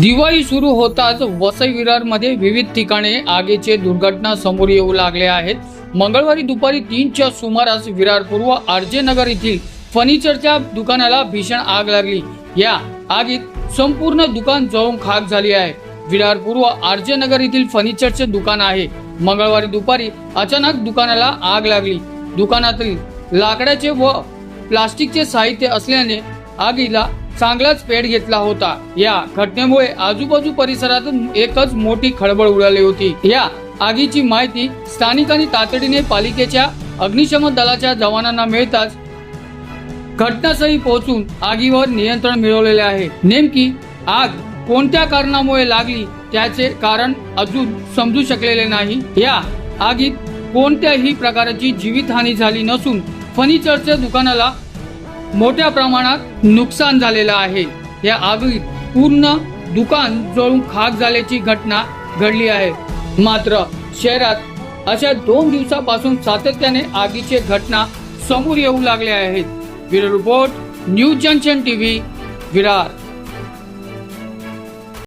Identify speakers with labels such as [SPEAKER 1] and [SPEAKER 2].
[SPEAKER 1] दिवाळी सुरू होताच वसई विरारमध्ये विविध ठिकाणी आगीचे दुर्घटना समोर येऊ लागले आहेत. मंगळवारी दुपारी तीनच्या सुमारास विरार पूर्व येथील फर्निचरच्या दुकानाला भीषण आग लागली. या आगीत संपूर्ण दुकान जळून खाक झाली आहे. विरार पूर्व येथील फर्निचरचे दुकान आहे. मंगळवारी दुपारी अचानक दुकानाला आग लागली. दुकानातील लाकडाचे व प्लास्टिकचे साहित्य असल्याने आगीला चांगलाच पेट घेतला होता. या घटनेमुळे आजूबाजू परिसरातून एकच मोठी खळबळ उडाली होती. या आगीची माहिती स्थानिकांनी तातडीने पालिकेच्या अग्निशमन दलाच्या जवानांना मिळताच घटनास्थळी पोहोचून आगीवर नियंत्रण मिळवलेले आहे. नेमकी आग कोणत्या कारणामुळे लागली त्याचे कारण अजून समजू शकलेले नाही. या आगीत कोणत्याही प्रकारची जीवितहानी झाली नसून फर्निचरच्या दुकानाला मोठ्या प्रमाणात नुकसान झालेलं आहे. या आगीत पूर्ण दुकान जळून खाक झाल्याची घटना घडली आहे. मात्र शहरात अशा दोन दिवसापासून सातत्याने आगीचे घटना समोर येऊ लागले आहेत. Bureau report news junction TV Virar.